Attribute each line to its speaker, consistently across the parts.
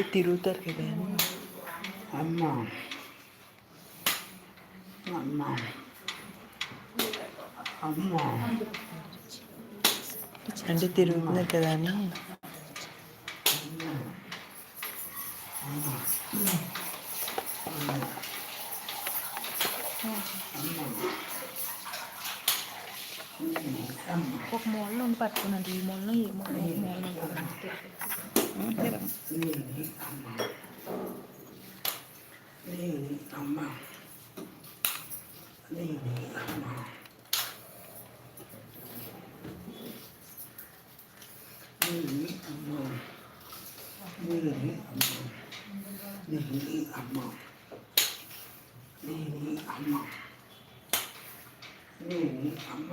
Speaker 1: అమ్మ
Speaker 2: అంటే తిరుగుతారు కదా అని
Speaker 1: అమ్మ అమ్మ అమ్మ
Speaker 2: అంటే తిరుగుతున్నారు కదా అని
Speaker 3: ఒక మూలలో ఉండి పట్టుకున్నాడు ఈ మూలలో ఈ మూల ఈ మూలలో
Speaker 1: నీది అమ్మ నీది అమ్మ నీది అమ్మ నీది అమ్మ నీది అమ్మ నీది అమ్మ నీది అమ్మ నీది అమ్మ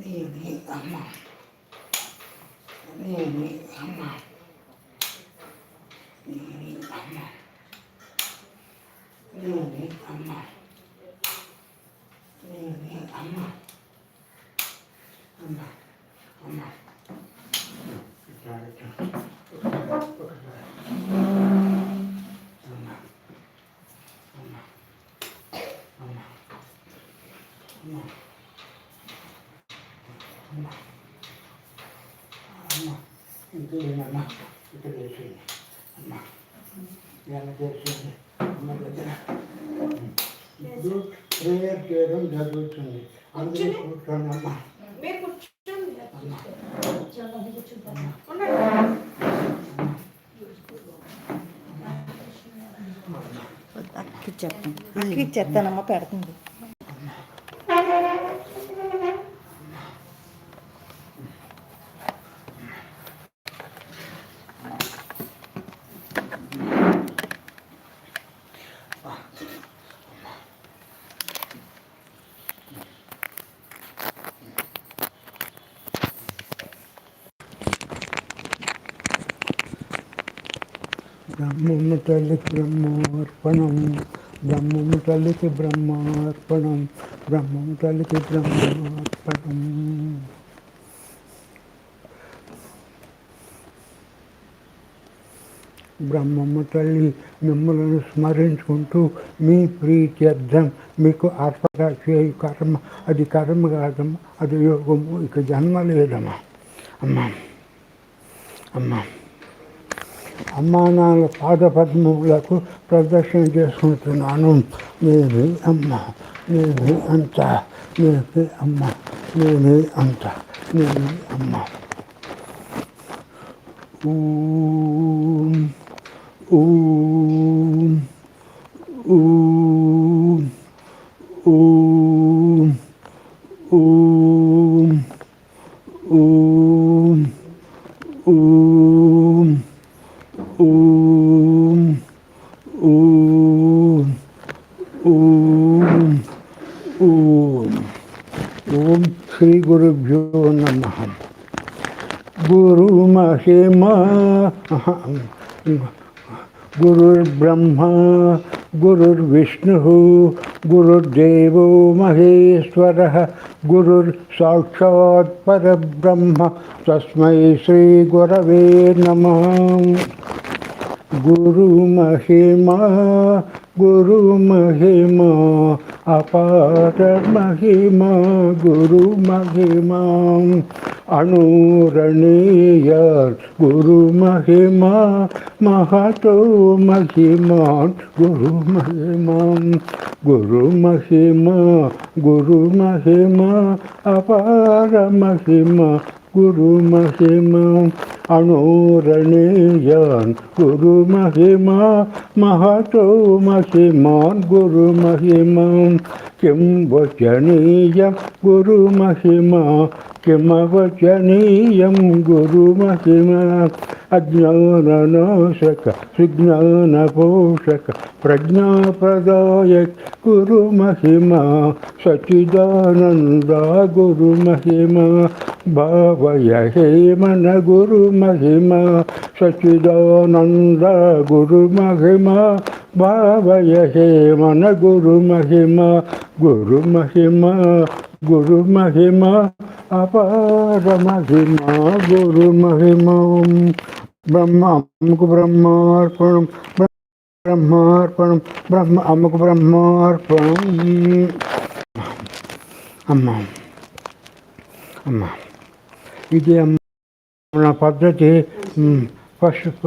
Speaker 1: นี่ออกมานี่นี่ออกมานี่นี่ออกมานี่นี่ออกมานี่นี่ออกมา దీనమ్మా ఇక్కడ చేసింది అమ్మా నేను చేసింది అమ్మ దగ్గర. ప్రేయర్ చేయడం జరుగుతుంది. అందరూ కూర్చోండి అమ్మా.
Speaker 3: చెప్తాను చెప్తానమ్మా పెడుతుంది.
Speaker 1: బ్రహ్మము తల్లికి బ్రహ్మార్పణం. బ్రహ్మము తల్లికి బ్రహ్మార్పణం. బ్రహ్మము తల్లికి బ్రహ్మార్పణం. బ్రహ్మమ్మ తల్లి మిమ్మల్ని స్మరించుకుంటూ మీ ప్రీత్యర్థం మీకు అర్పణ చేయు కర్మ. అది కర్మ కాదమ్మా అది యోగము. ఇక జన్మ లేదమ్మా. అమ్మా. అమ్మా. అమ్మానాన్న పాద ప్రదర్శన చేసుకుంటున్నాను. మీది అమ్మ మీది అంత మీది అమ్మ మీది అంత మీది అమ్మ. ఊ ఊ ఊ गुरुर्ब्रह्मा गुरुर्विष्णुः गुरुर्देवो महेश्वरः गुरुर्साक्षात् परब्रह्म तस्मै श्रीगुरवे नमः। गुरुमहिमा गुरुमहिमा अपारमहिमा गुरुमहिमा। அணூரணியார் குரு மகிமா மகாட்டோ மகிமான் குரு மகிமாம் குரு மகிமா குரு மகிமா அபார மகிமா గురు మహిమా గురు మహిమా మహిమ అనురణీయాన్ గురు మహిమ మహతో మహిమాన్ గురు మహిమ కిం వచనీయం గురు మహిమ కిమవచనీయం గురు మహిమ అజ్ఞాననాశక సుజ్ఞానపోషక ప్రజ్ఞాప్రదాయక్ గురు మహిమ సచిదానంద గురు మహిమ భావయ హేమన గురు మహిమ సచిదానంద గురు మహిమ భావయ హేమన గురు మహిమ గురు మహిమ గురు మహిమ అపార మహిమ గురు మహిమ బ్రహ్మ అమ్మకు బ్రహ్మార్పణం బ్రహ్మార్పణం బ్రహ్మ అమ్మకు బ్రహ్మార్పణం. అమ్మ అమ్మ ఇది అమ్మ నా పద్ధతి. ఫస్ట్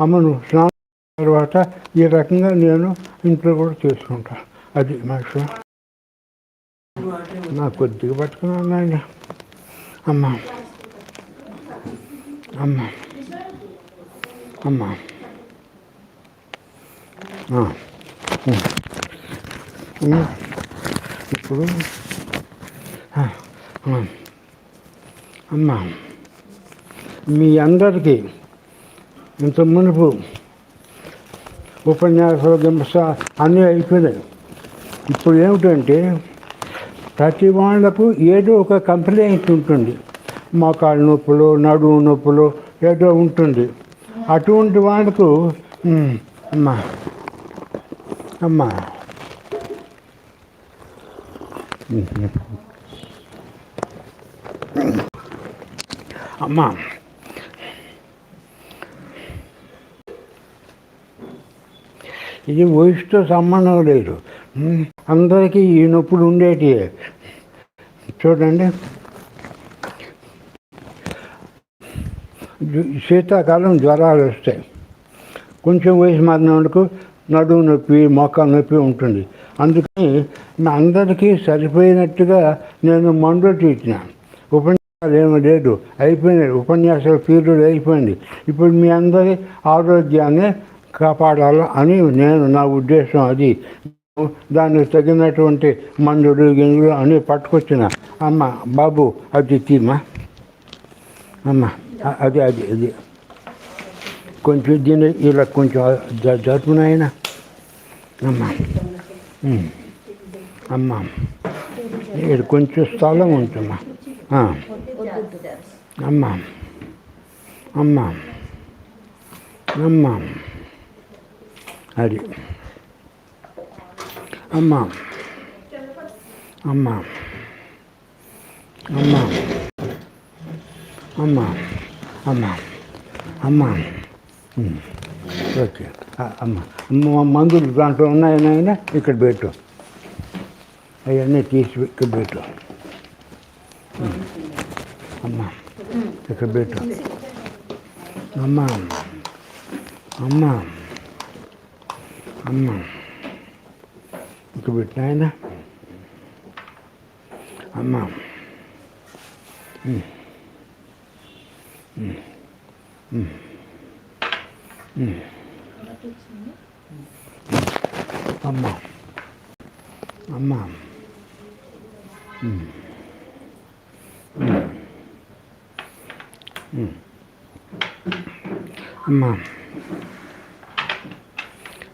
Speaker 1: అమ్మను స్నానం తర్వాత ఈ రకంగా నేను ఇంట్లో కూడా చేసుకుంటా. అది మా నా కొద్దిగా పట్టుకున్నాను నాయన. అమ్మ అమ్మ. అమ్మా. ఇప్పుడు అమ్మా మీ అందరికీ ఇంత మునుపు ఉపన్యాసాలు గింపస అన్నీ అయిపోయినాయి. ఇప్పుడు ఏమిటంటే ప్రతి వాళ్ళకు ఏదో ఒక కంప్లైంట్ ఉంటుంది. మోకాళ్ళ నొప్పులు నడుము నొప్పులు ఏదో ఉంటుంది. అటువంటి వాళ్ళకు అమ్మా అమ్మా. అమ్మా. ఇది వయసుతో సంబంధం లేదు. అందరికీ ఈ నొప్పులు ఉండేటి చూడండి. శీతాకాలం జ్వరాలు వస్తాయి కొంచెం వయసు మారిన వాళ్ళకు నడుము నొప్పి మోకాలు నొప్పి ఉంటుంది. అందుకని నా అందరికీ సరిపోయినట్టుగా నేను మందులు ఇచ్చిన ఉపన్యాసాలు ఏమీ లేదు. అయిపోయినాయి. ఉపన్యాసాల పీరియడ్ అయిపోయింది. ఇప్పుడు మీ అందరి ఆరోగ్యాన్ని కాపాడాలి అని నేను నా ఉద్దేశం అది. దానికి తగినటువంటి మందులు గింజలు అని పట్టుకొచ్చిన. అమ్మ బాబు అది తీమా అమ్మ. Ah, అది అది అది. కొంచెం దీన్ని ఇలా కొంచెం జ- జరుపునాయన అమ్మ. అమ్మ. ఇక్కడ కొంచెం స్థలం ఉంటుందమ్మా అమ్మా అమ్మ. అమ్మ. అమ్మ. అది. అమ్మ. అమ్మ. అమ్మ. అమ్మ. అమ్మా అమ్మా. ఓకే. అమ్మా. అమ్మ మందులు దాంట్లో ఉన్నాయి ఇక్కడ పెట్టు. అవన్నీ తీసి ఇక్కడ పెట్టు. అమ్మా ఇక్కడ పెట్టు. అమ్మా అమ్మా అమ్మ. ఇక్కడ పెట్టు నాయన. అమ్మ. ఉమ్. ఉమ్. ఉమ్. ఉమ్. అమ్మ అమ్మ ఉమ్. ఉమ్. ఉమ్. అమ్మ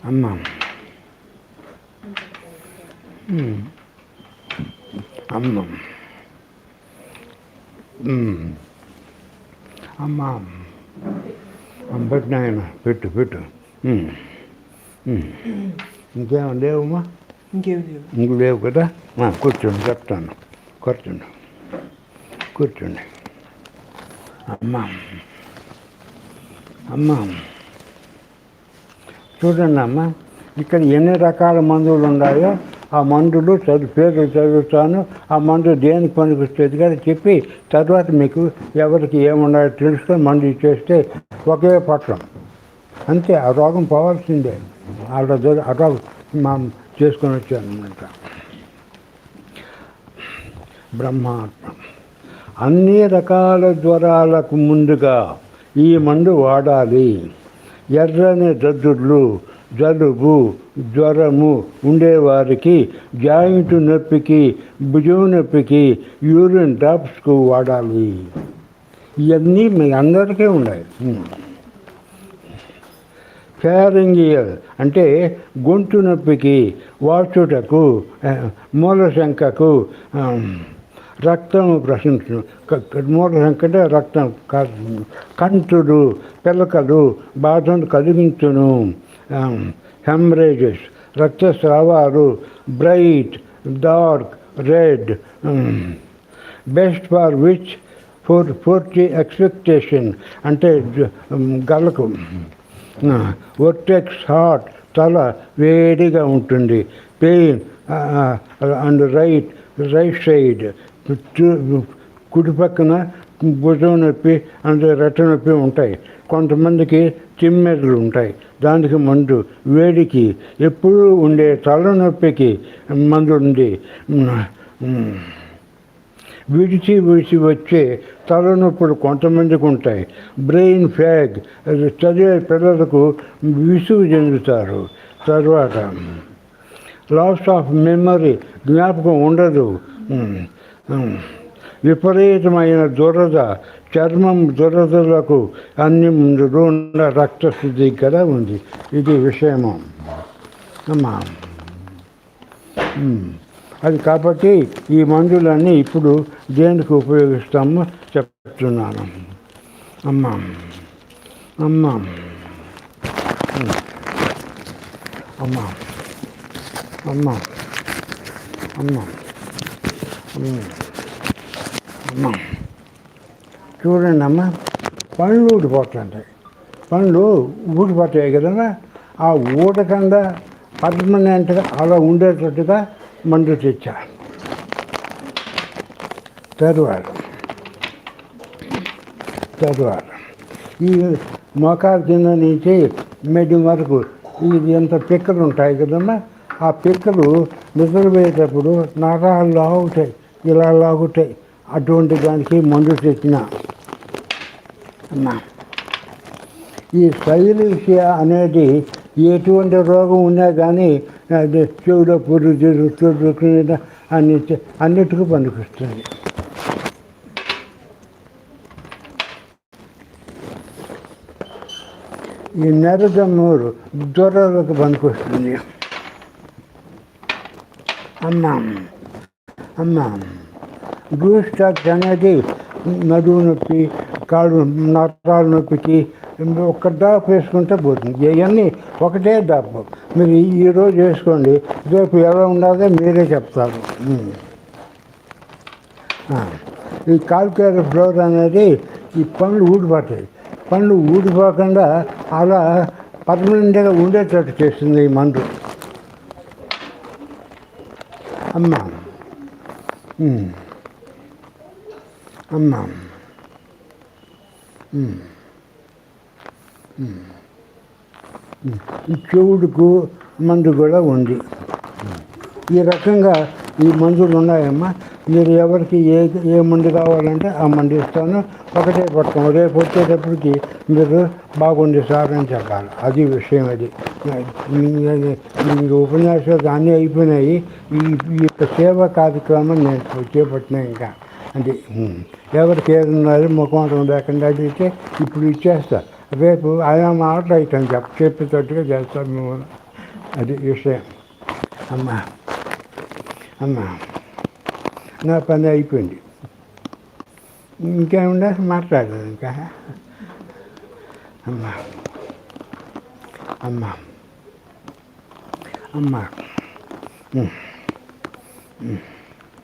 Speaker 1: అమ్మ ఉమ్. అమ్మ ఉమ్. అమ్మ అమ్మ. పెట్టు నాయన పెట్టు పెట్టు. ఇంకేం లేవమ్మా?
Speaker 2: ఇంకేం లేవు.
Speaker 1: కదా? కూర్చోండి చెప్తాను. కూర్చోండి. కూర్చోండి. అమ్మ. అమ్మ. చూడండి అమ్మ ఇక్కడ ఎన్ని రకాల మందులు ఉన్నాయో ఆ మందులు చదువు పేర్లు చదువుతాను ఆ మందు దేనికి పనికి వచ్చేది కానీ చెప్పి తర్వాత మీకు ఎవరికి ఏమున్నాయో తెలుసుకొని మందు ఇచ్చేస్తే ఒకే పట్టం అంతే ఆ రోగం పోవాల్సిందే. వాళ్ళ దగ్గర ఆ రోగం మా చేసుకొని వచ్చాను అనమాట బ్రహ్మాత్మ. అన్ని రకాల జ్వరాలకు ముందుగా ఈ మందు వాడాలి. ఎర్రని దద్దుర్లు జలుబు జ్వరము ఉండేవారికి జాయింట్ నొప్పికి భుజం నొప్పికి యూరిన్ డ్రాప్స్కు వాడాలి. ఇవన్నీ మీ అందరికీ ఉన్నాయి. ఫ్యారింగియల్ అంటే గొంతు నొప్పికి వాచుటకు మూలశంకకు రక్తం ప్రశ్నించు మూలశంక అంటే రక్తం కంటులు కంటుడు పిలకలు బాధను కలిగించును. Haemorrhages రక్తస్రావాలు bright dark red best for which four forty expectation అంటే గలకు. వర్టెక్స్ హార్ట్ తల వేడిగా ఉంటుంది. Pain and right right side కుడి పక్కన భుజం నొప్పి అంటే రెట్ట నొప్పి ఉంటాయి. కొంతమందికి చిమ్మెర్లు ఉంటాయి. దానికి మందు వేడికి ఎప్పుడూ ఉండే తలనొప్పికి మందు ఉంది. విడిచి విడిచి వచ్చే తలనొప్పులు కొంతమందికి ఉంటాయి. బ్రెయిన్ ఫ్యాగ్ చదివే పిల్లలకు విసుగు చెందుతారు. తర్వాత లాస్ ఆఫ్ మెమరీ జ్ఞాపకం ఉండదు. విపరీతమైన దురద చర్మం దురదలకు అన్ని ముందు ఉన్న రక్తశుద్ధి కదా ఉంది. ఇది విషయము. అమ్మా. అది కాబట్టి ఈ మందులన్నీ ఇప్పుడు దేనికి ఉపయోగిస్తామో చెప్తున్నాను. అమ్మా. అమ్మా. అమ్మా. అమ్మా. అమ్మా. అమ్మా. అమ్మా చూడండి అమ్మ పండ్లు ఊడిపోతుంటాయి. పండ్లు ఊడిపోతాయి కదమ్మా ఆ ఊడకుండా పర్మనెంట్గా అలా ఉండేటట్టుగా మందు తెచ్చా. తరువాత తరువాత ఈ మోకాల కింద నుంచి మెడి వరకు ఇది ఎంత పిక్కలు ఉంటాయి కదమ్మా ఆ పిక్కలు నిద్రపోయేటప్పుడు నరాలు లాగుతాయి ఇలా లాగుతాయి. అటువంటి దానికి మందు తెచ్చిన. అమ్మా ఈ సైలిషియా అనేది ఎటువంటి రోగం ఉన్నా కానీ అది చెవులో పురుగు తిరుగుతుంది అన్ని అన్నిటికీ పనికొస్తుంది. ఈ నెరదమ్మూరు దొరలకు పనికొస్తుంది. అమ్మా. అమ్మా. గ్లూస్టాక్స్ అనేది నడువు నొప్పి కాళ్ళు నరాల నొప్పికి ఒక్క డాప్ వేసుకుంటే పోతుంది. ఇవన్నీ ఒకటే డాప్ మీరు ఈరోజు వేసుకోండి. రేపు ఎలా ఉండాలో మీరే చెప్తారు. ఈ కాల్కేర ఫ్లోర్ అనేది ఈ పండ్లు ఊడిపోతాయి. పండ్లు ఊడిపోకుండా అలా పర్మనెంట్గా ఉండేటట్టు చేస్తుంది ఈ మందు. అమ్మా. అన్నాం చెవుడుకు మందు కూడా ఉంది. ఈ రకంగా ఈ మందులు ఉన్నాయమ్మా. మీరు ఎవరికి ఏ ఏ మందు కావాలంటే ఆ మందు ఇస్తాను. ఒకటే పట్టుకోం. రేపు వచ్చేటప్పటికి మీరు బాగుంది సార్ అని చెప్పాలి. అది విషయం అది. మీరు ఉపన్యాసాలు అన్నీ అయిపోయినాయి. ఈ ఈ యొక్క సేవా కార్యక్రమం నేను చేపట్టినా ఇంకా. అంటే ఎవరికి ఏదన్నారు ముఖం లేకుండా అడిగితే ఇప్పుడు ఇచ్చేస్తా. రేపు ఆయన మాటలు అవుతాను చెప్ప చెప్పేటట్టుగా చేస్తాను మేము అది విషయం. అమ్మా అమ్మా నా పని అయిపోయింది. ఇంకేముందా? మాట్లాడదు ఇంకా. అమ్మా అమ్మా అమ్మా